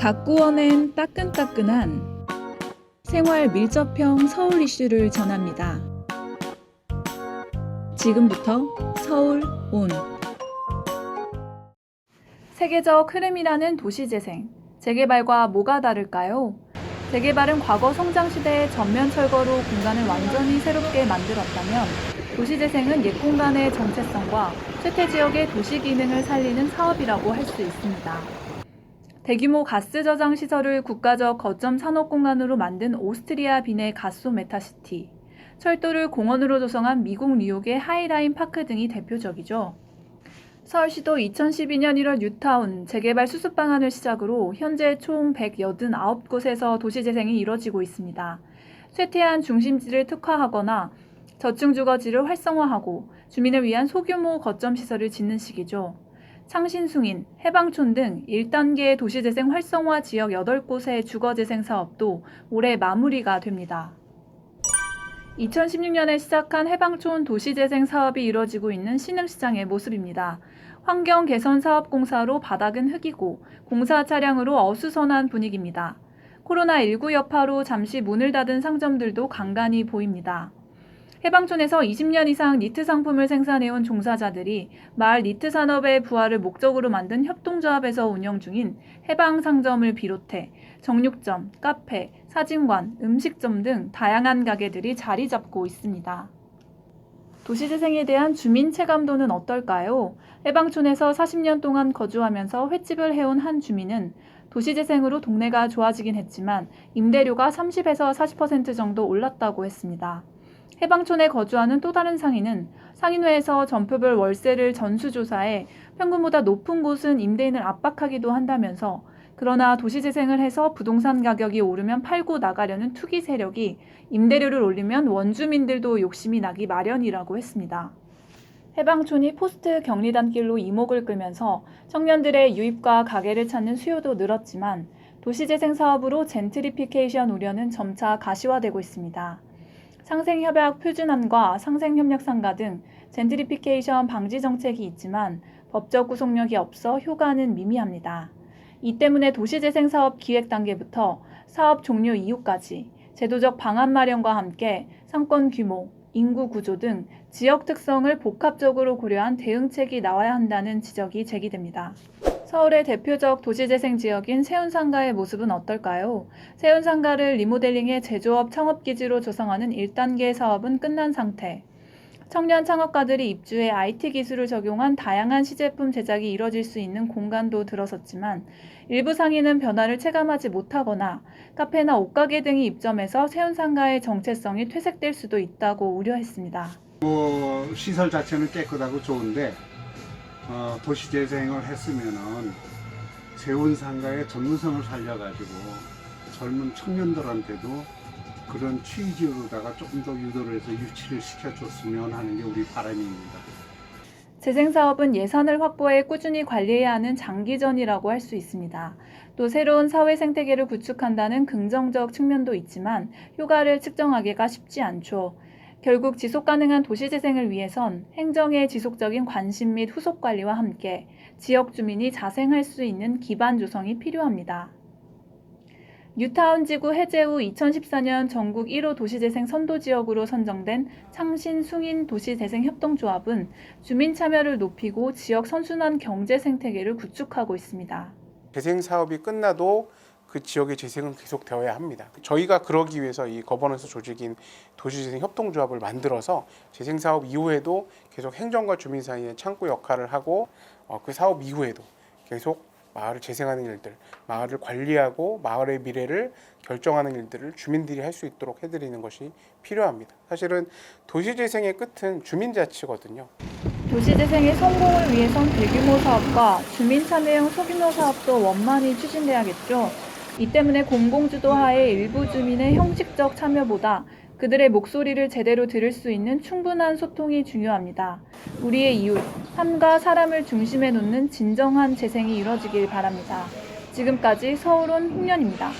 가꾸어낸 따끈따끈한 생활 밀접형 서울 이슈를 전합니다. 지금부터 서울 온 세계적 흐름이라는 도시재생 재개발과 뭐가 다를까요? 재개발은 과거 성장 시대의 전면 철거로 공간을 완전히 새롭게 만들었다면 도시재생은 옛 공간의 정체성과 쇠퇴 지역의 도시 기능을 살리는 사업이라고 할 수 있습니다. 대규모 가스 저장 시설을 국가적 거점 산업 공간으로 만든 오스트리아 빈의 가소 메타시티, 철도를 공원으로 조성한 미국 뉴욕의 하이라인 파크 등이 대표적이죠. 서울시도 2012년 1월 뉴타운 재개발 수습 방안을 시작으로 현재 총 189곳에서 도시 재생이 이뤄지고 있습니다. 쇠퇴한 중심지를 특화하거나 저층 주거지를 활성화하고 주민을 위한 소규모 거점 시설을 짓는 시기죠. 창신숭인, 해방촌 등 1단계 도시재생 활성화 지역 8곳의 주거재생 사업도 올해 마무리가 됩니다. 2016년에 시작한 해방촌 도시재생 사업이 이뤄지고 있는 신흥시장의 모습입니다. 환경 개선 사업 공사로 바닥은 흙이고 공사 차량으로 어수선한 분위기입니다. 코로나19 여파로 잠시 문을 닫은 상점들도 간간히 보입니다. 해방촌에서 20년 이상 니트 상품을 생산해온 종사자들이 마을 니트 산업의 부활을 목적으로 만든 협동조합에서 운영 중인 해방 상점을 비롯해 정육점, 카페, 사진관, 음식점 등 다양한 가게들이 자리 잡고 있습니다. 도시재생에 대한 주민 체감도는 어떨까요? 해방촌에서 40년 동안 거주하면서 횟집을 해온 한 주민은 도시재생으로 동네가 좋아지긴 했지만 임대료가 30에서 40% 정도 올랐다고 했습니다. 해방촌에 거주하는 또 다른 상인은 상인회에서 전표별 월세를 전수조사해 평균보다 높은 곳은 임대인을 압박하기도 한다면서 그러나 도시재생을 해서 부동산 가격이 오르면 팔고 나가려는 투기 세력이 임대료를 올리면 원주민들도 욕심이 나기 마련이라고 했습니다. 해방촌이 포스트 격리단길로 이목을 끌면서 청년들의 유입과 가게를 찾는 수요도 늘었지만 도시재생 사업으로 젠트리피케이션 우려는 점차 가시화되고 있습니다. 상생협약 표준안과 상생협력상가 등 젠트리피케이션 방지 정책이 있지만 법적 구속력이 없어 효과는 미미합니다. 이 때문에 도시재생 사업 기획 단계부터 사업 종료 이후까지 제도적 방안 마련과 함께 상권 규모, 인구 구조 등 지역 특성을 복합적으로 고려한 대응책이 나와야 한다는 지적이 제기됩니다. 서울의 대표적 도시재생 지역인 세운상가의 모습은 어떨까요? 세운상가를 리모델링해 제조업 창업기지로 조성하는 1단계 사업은 끝난 상태. 청년 창업가들이 입주해 IT 기술을 적용한 다양한 시제품 제작이 이뤄질 수 있는 공간도 들어섰지만 일부 상인은 변화를 체감하지 못하거나 카페나 옷가게 등이 입점해서 세운상가의 정체성이 퇴색될 수도 있다고 우려했습니다. 뭐 시설 자체는 깨끗하고 좋은데 어, 도시 재생을 했으면은 세운 상가의 전문성을 살려가지고 젊은 청년들한테도 그런 취지로다가 조금 더 유도를 해서 유치를 시켜줬으면 하는 게 우리 바람입니다. 재생사업은 예산을 확보해 꾸준히 관리해야 하는 장기전이라고 할 수 있습니다. 또 새로운 사회 생태계를 구축한다는 긍정적 측면도 있지만 효과를 측정하기가 쉽지 않죠. 결국 지속 가능한 도시 재생을 위해선 행정의 지속적인 관심 및 후속 관리와 함께 지역 주민이 자생할 수 있는 기반 조성이 필요합니다. 뉴타운 지구 해제 후 2014년 전국 1호 도시재생 선도지역으로 선정된 창신 숭인 도시재생 협동조합은 주민 참여를 높이고 지역 선순환 경제 생태계를 구축하고 있습니다. 재생 사업이 끝나도 그 지역의 재생은 계속되어야 합니다. 저희가 그러기 위해서 이 거버넌스 조직인 도시재생 협동조합을 만들어서 재생 사업 이후에도 계속 행정과 주민 사이의 창구 역할을 하고 어, 그 사업 이후에도 계속 마을을 재생하는 일들, 마을을 관리하고 마을의 미래를 결정하는 일들을 주민들이 할 수 있도록 해드리는 것이 필요합니다. 사실은 도시재생의 끝은 주민자치거든요. 도시재생의 성공을 위해선 대규모 사업과 주민 참여형 소규모 사업도 원만히 추진돼야겠죠. 이 때문에 공공주도 하에 일부 주민의 형식적 참여보다 그들의 목소리를 제대로 들을 수 있는 충분한 소통이 중요합니다. 우리의 이웃, 삶과 사람을 중심에 놓는 진정한 재생이 이뤄지길 바랍니다. 지금까지 서울온 홍련입니다.